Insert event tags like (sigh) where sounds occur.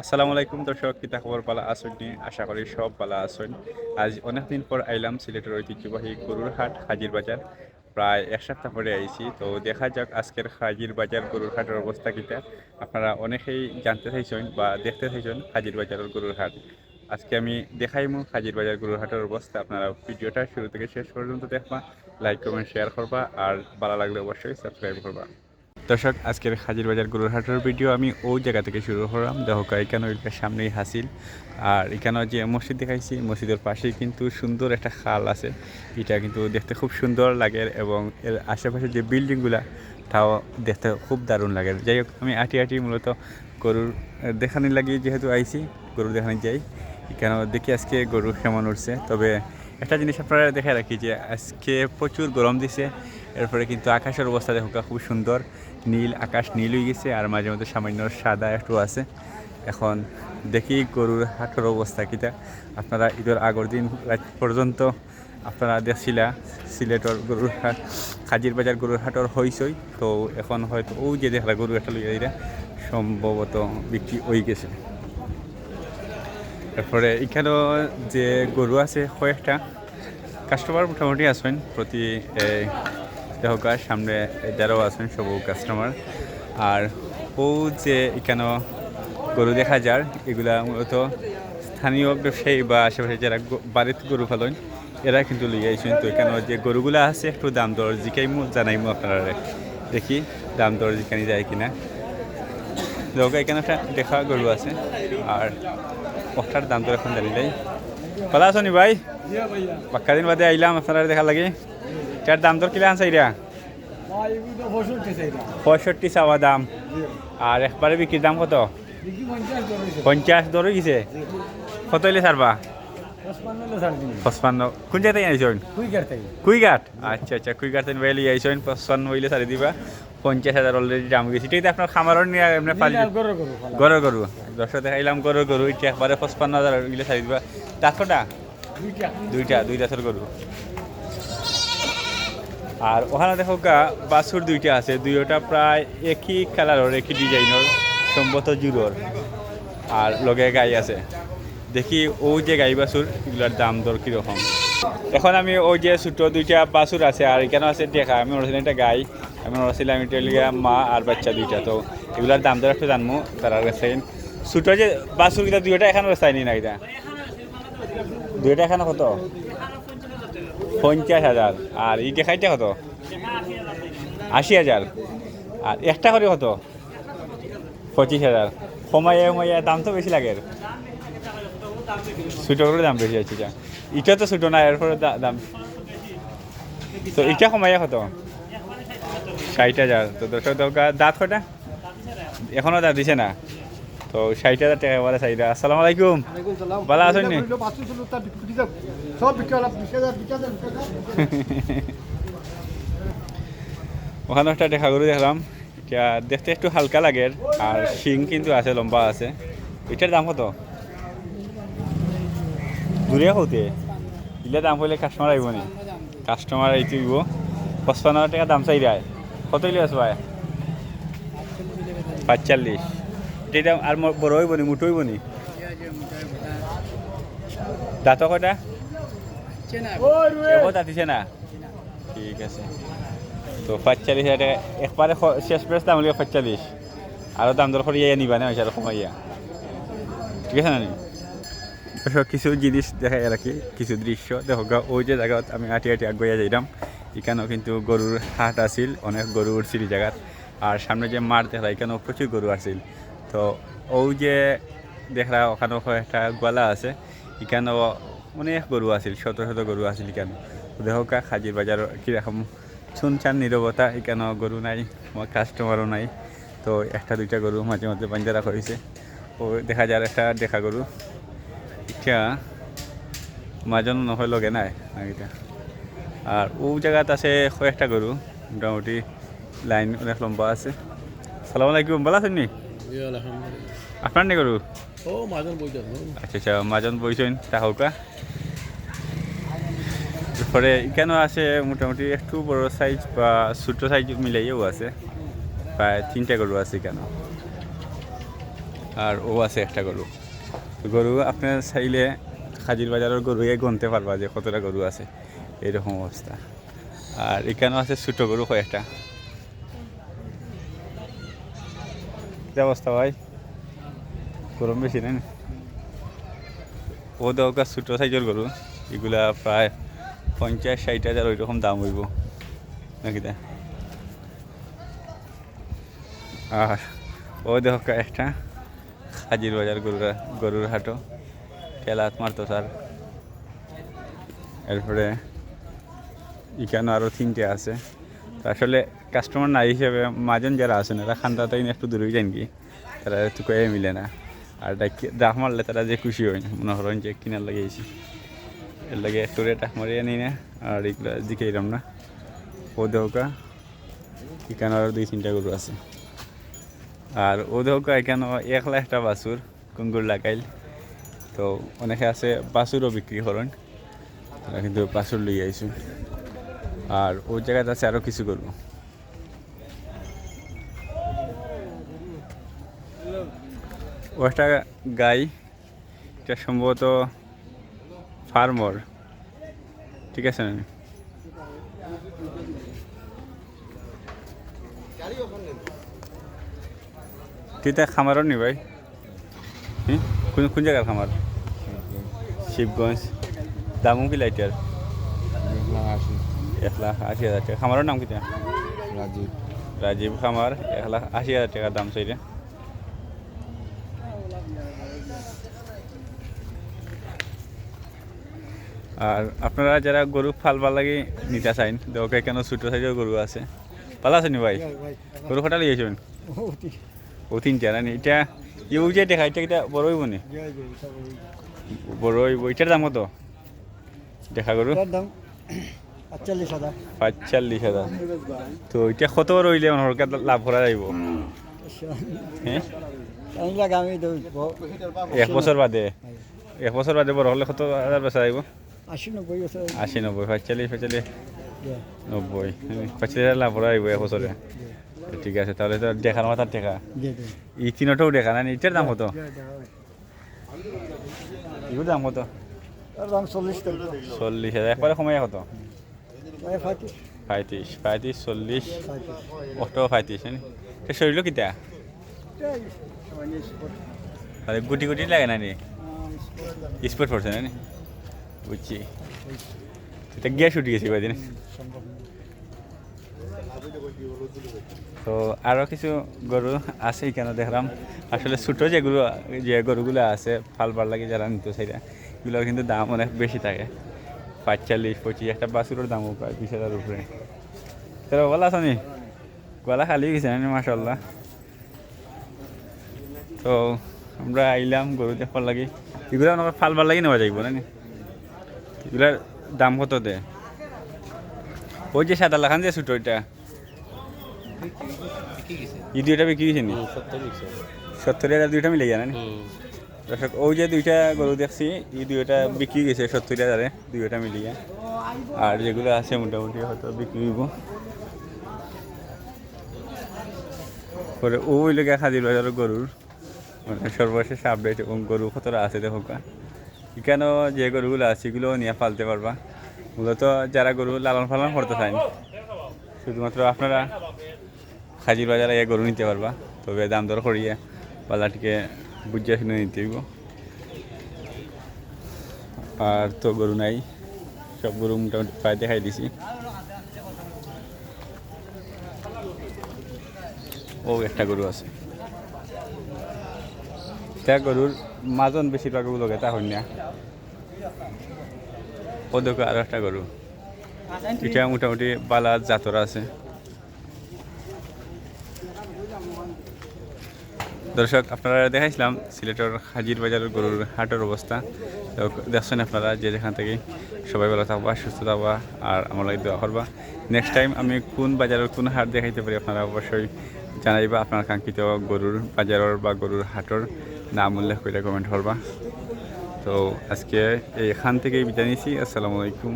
আসসালামু আলাইকুম দর্শক কিতা খবর? পালা আসুন নি? আশা করি সব পালা আসুন আজ অনেকদিন পর আইলাম সিলেটের ঐতিহ্যবাহী গরুর হাট হাজির বাজার। প্রায় এক সপ্তাহ পরে আইছি, তো দেখা যাক আজকের হাজির বাজার গরুর হাটের অবস্থা কিতা আপনারা অনেকেই জানতে চাইছেন বা দেখতে চাইছেন হাজির বাজারের গরুর হাট আজকে আমি দেখাই দেখাইমু হাজির বাজার গরুর হাটের অবস্থা। আপনারা ভিডিওটা শুরু থেকে শেষ পর্যন্ত দেখবা লাইক কমেন্ট শেয়ার করবা, আর ভালো লাগলে অবশ্যই সাবস্ক্রাইব করবা। দর্শক, আজকের হাজির বাজার গরুর হাটের ভিডিও আমি ওই জায়গা থেকে শুরু করলাম। দেখো এখানে ওইটার সামনেই হাসিল। আর এখানে যে মসজিদ দেখাইছি, মসজিদের পাশেই কিন্তু সুন্দর একটা খাল আছে। এটা কিন্তু দেখতে খুব সুন্দর লাগে এবং এর আশেপাশে যে বিল্ডিংগুলা, তাও দেখতে খুব দারুণ লাগে। যাই হোক, আমি আটি আটি মূলত গরুর দেখানি লাগিয়ে যেহেতু আইছি গরু দেখানি যাই। এখানে দেখি আজকে গরু কেমন উঠছে। তবে একটা জিনিস আপনারা দেখে রাখি যে আজকে প্রচুর গরম দিছে। এরপরে কিন্তু আকাশের অবস্থা দেখো খুব সুন্দর। নীল আকাশ নীল হয়ে গেছে, আর মাঝে মধ্যে সামান্য সাদা একটু আছে। এখন দেখি গরুর হাটের অবস্থা কিটা। আপনারা ঈদের আগের দিন রাত পর্যন্ত আপনারা দেখছিলা, সিলেটর গরুর হাট হাজির বাজার গরুর হাটর হইছই তো এখন হয়তো ও যে দেখলা গরু একটা লইয়া সম্ভবত বিক্রি হয়ে গেছে। তারপরে এখানেও যে গরু আছে, কয়েকটা কাস্টমার মোটামুটি আছেন প্রতি দেখা সামনে যারাও আছেন, সব কাস্টমার আর ও যে এখানেও গরু দেখা যার, এগুলা মূলত স্থানীয় ব্যবসায়ী বা আশেপাশে যারা বাড়িতে গরু পালন, এরা কিন্তু লিয়ে তো এখানে যে গরুগুলা আছে, একটু দাম দর জিকাইমু জানাইমু আপনারা দেখি দাম দর জিকানি যায় কিনা। লোক এখানে একটা দেখা গরু আছে, আর ওটার দাম দর এখন জানিলাই ভালো আছো নি ভাই? পাক্কা দিন বাদে আইলাম আপনারা দেখা লাগে। এটার দাম তোর কিলা আনছে এটা। পঁয়ষট্টি চাওয়া দাম। আর একবারে বিক্রির দাম কত? পঞ্চাশ দর গেছে কত হইলে ছাড়বা? পঁচপান্ন কোন জায়গায় থেকে আইসন কুইঘাট আচ্ছা আচ্ছা কুইঘাট থেকে বাইলে আইসন পঁচপান্ন হইলে দিবা। পঞ্চাশ হাজার অলরেডি দাম গেছে। এটাই তো আপনার খামারও নিয়ে এমনি পালি। গরুর গরু। দশটা দেখাইলাম গরুর গরু। এটা একবারে পঁচপান্ন হাজার গেলে ছাড়ি দিবা। দুইটা। দুইটা গরু। আর ওখানে দেখো গা, বাছুর দুইটা আছে। দুইটা প্রায় একই কালারের একই ডিজাইনের সম্ভবত জুরোর আর লগে গাই আছে। দেখি ও যে গাই বাছুর, এগুলোর দাম দর কীরকম? এখন আমি ওই যে ছোটো দুইটা বাছুর আছে, আর এখানে আছে, দেখা, আমি ওর একটা গাই। আমি ওর ছিলাম মা আর বাচ্চা দুইটা। তো এগুলোর দাম দর একটু জানব তারা কাছে ছোটো যে বাছুরগুলো দুইটা এখানে চাইনি না এটা? দুইটা এখানে কত? পঞ্চাশ হাজার। আর এই দেখাইটা কত? আশি হাজার। আর একটা করে কত? পঁচিশ হাজার। কমাইয়া কমাইয়া দাম তো বেশি লাগে। করে দাম বেশি আছে যা ইটা তো ছোটো না এরপরে দাম। তো ইটা কমাইয়া কত? ষাট হাজার। তো দর্শক, দরকার দাঁত কটা এখনও দাঁত দিছে না। তো ষাট হাজার টাকা বলে চাহিদা। আসসালামু আলাইকুম। ভালো আছেন নি? (laughs) ওখানে একটা দেখা গরু দেখলাম। এটা দেখতে একটু হালকা লাগে আর শিং কিন্তু আছে লম্বা আছে। এটার দাম কত? দূরে হতে। ইলে দাম হইলে কাস্টমার আইব নি। কাস্টমার আইতে দিব পঁচপান্ন টাকা দাম চাই দেয়। কত ইলে আছে ভাই পাঁচচল্লিশ। এটা আর বড় হইব নি মুটো হইব নি দাঁত কেবল দাঁতিছে না? ঠিক আছে। তো পাঁচচল্লিশ হাজার টাকা একবারে শেষ প্রেস দাম হলে পাঁচচল্লিশ আরও দাম দর করিয়া নিবা না আর কমাইয়া ঠিক আছে না? কিছু জিনিস দেখাই রাখি কিছু দৃশ্য। দেখো ওই যে জায়গাত আমি আটি আটি আগুয়া যাইলাম এখানেও কিন্তু গরুর হাট আছিল, অনেক গরু উঠছিল এই জায়গাত আর সামনে যে মাঠ দেখলা এখানেও প্রচুর গরু আসছিল তো ওই যে দেখলা ওখানেও একটা গোয়ালা আছে এখানেও অনেক গরু আছিল, শত শত গরু আছিল এখানে দেখো হাজির বাজার কীরকম শুনছান নিরবতা এখানেও গরু নাই আমার কাস্টমারও নাই, তো একটা দুইটা গরু মাঝে মাঝে রাখা হয়েছে ও দেখা যায় একটা দেখা গরু এটা মাজন নহয়, লগে নাই নাগিটা আর ও জায়গাত আছে কয়েকটা গরু মোটামুটি লাইন অনেক লম্বা আছে। সালাম আলাইকুম, ভালো আছেন? নি আপনার নি গরু ও মাজন বইতে আচ্ছা আচ্ছা মাজন বইছেন তাহকা তারপরে এখানেও আছে মোটামুটি একটু বড় সাইজ বা ছোটো সাইজ মিলাইও আছে। প্রায় তিনটা গরু আছে এখানে আর ও আছে একটা গরু গরু আপনার চাইলে হাজির বাজারের গরু এ গুনতে পারবা যে কতটা গরু আছে। এইরকম অবস্থা আর এখানেও আছে ছোটো গরু কয়েকটা কি অবস্থা ভাই? গরম বেশি নেই ও দরকার ছোটো সাইজের গরু, এগুলা প্রায় পঞ্চাশ, ষাট হাজার ওই রকম দাম হইব। নাকি দা আর ও দেখা একটা হাজির বাজার গরুর গরুর হাটও। খেলাত মারতো স্যার। এরপরে এখানে আরও তিনটে আছে। আসলে কাস্টমার নাই হিসেবে মাজন যারা আছেন, এরা খান্দা তাই একটু দূরেই যান কি? তারা একটু কয়ে মিলে না। আর ডাক মারলে তারা যে খুশি হয় না মনে করেন যে কিনার লাগিয়েছি এর লাগে একটু রেট মারিয়ে নিই না, আর এগুলো দিকে এরম না। ও দেহকা, এখানে আরও দুই তিনটা গরু আছে। আর ও দেহকা এখানে এক লাখটা বাছুর, কুঙ্গুর লাগাইল। তো অনেকে আছে বাছুরও বিক্রি করেন। তারা কিন্তু বাছুর লই আইসু। আর ওই জায়গাতে আছে আরও কিছু করব ও একটা গাই এটা সম্ভবত ফার্মর। ঠিক আছে না তুই তা খামারও নি ভাই? হুম? কোন কোন জায়গার খামার? শিবগঞ্জ। দামও কি লাইটার। এক লাখ আশি হাজার টাকা। খামারের নাম কিটা রাজীব। রাজীব খামার এক লাখ আশি হাজার টাকা দাম চাইলে আর আপনারা যারা গরু ফালবার লাগে নিতে চাইন দেওকে কেন ছোটো সাইজের গরু আছে? ভালো আছে নি ভাই গরু কটা লিয়েছেন ও তিনটা না এটা ইউ যে দেখা এটা এটা বড় হইব নি? বড় হইব। এটার দাম কত? দেখা গরু। পাঁচচল্লিশ হাজার। তো এটা কত রইলে অনরকে লাভ করা যাইব? হ্যাঁ? এক বছর বাদে। এক বছর বাদে বড় হলে কত হাজার বেচা যাইব? আশি নব্বই বছর। আশি নব্বই পঁয়তাল্লিশ পঁয়তাল্লিশ নব্বই। হাজার লাভ করা যাইব এক বছরে তো ঠিক আছে তাহলে তো দেখার মাথার টেকা ই তিনটাও দেখা না? ইটার দাম কত? ইগুর দাম কত? দাম চল্লিশ চল্লিশ হাজার। একবারে সময় কত? পঁয়ত্রিশ। পঁয়ত্রিশ চল্লিশ। অটো পঁয়ত্রিশ হ্যাঁ শরীরও কিতা? গুটি গুটি লাগে না নি স্পোর্ট পড়ছে না নি বুঝছি। এটা গ্যাস উঠে গেছি কয়দিন? তো আরও কিছু গরু আছে কেন দেখলাম। আসলে ছোটো যেগুলো, যে গরুগুলো আছে ফালবার লাগে যারা নিতে সেটা এগুলোর কিন্তু দাম অনেক বেশি থাকে। পাঁচচল্লিশ, পঁচিশ, একটা বাছুরের দামও প্রায় বিশ হাজার উপরে। তোরা ভালো আছো নি গলা খালি গেছে মাসাল্লাহ তো আমরা আইলাম গরু দেখার লাগি। এগুলো আমার ফালবার লাগি নেওয়া যাইব নি? এগুলার দাম কত দে? ওই যে সাদা লাখান যে ছোটো ওইটা। ই দুইটা বিক্রি গেছে নি? সত্তর হাজার দুইটা মিলে না? দর্শক ওই যে দুইটা গরু দেখছি এই দুইটা বিক্রি গেছে সত্তর হাজারে দুইটা মিলিয়ে আর যেগুলো আছে মোটামুটি হয়তো বিক্রি হইব। পরে ওই লেগে খাদির বাজার গরুর মানে সর্বশেষ আপডেট গরু কতটা আছে দেখো এখানেও যে গরুগুলো আছে এগুলো নিয়ে পালতে পারবা? মূলত যারা গরু লালন পালন করতে চান শুধুমাত্র আপনারা হাজির বাজারে গিয়ে গরু নিতে পারবা, তবে দাম দর করিয়ে বাজারটিকে বুঝিয়ে শুনে নিতে হইব। আর তো গরু নাই, সব গরু মোটামুটি প্রায় দেখাই দিছি। ও, একটা গরু আছে। তা গরুর মাজন বেশিরভাগ লোকে তা হইনা ও দেখো আরও একটা গরু এটা মোটামুটি বালা জাতর আছে। দর্শক আপনারা দেখাইছিলাম সিলেটের হাজির বাজারের গরুর হাটের অবস্থা দেখছেন আপনারা যে যেখান থেকে সবাই ভালো থাকবা, সুস্থ থাকবা আর আমার লাগে দোয়া করবা। নেক্সট টাইম আমি কোন বাজারের কোন হাট দেখাইতে পারি, আপনারা অবশ্যই জানাইবা। আপনার কাঙ্ক্ষিত গরুর বাজারের বা গরুর হাটর নাম উল্লেখ করে কমেন্ট করবা তো আজকে এখান থেকেই বিদায় নিছি আসসালামু আলাইকুম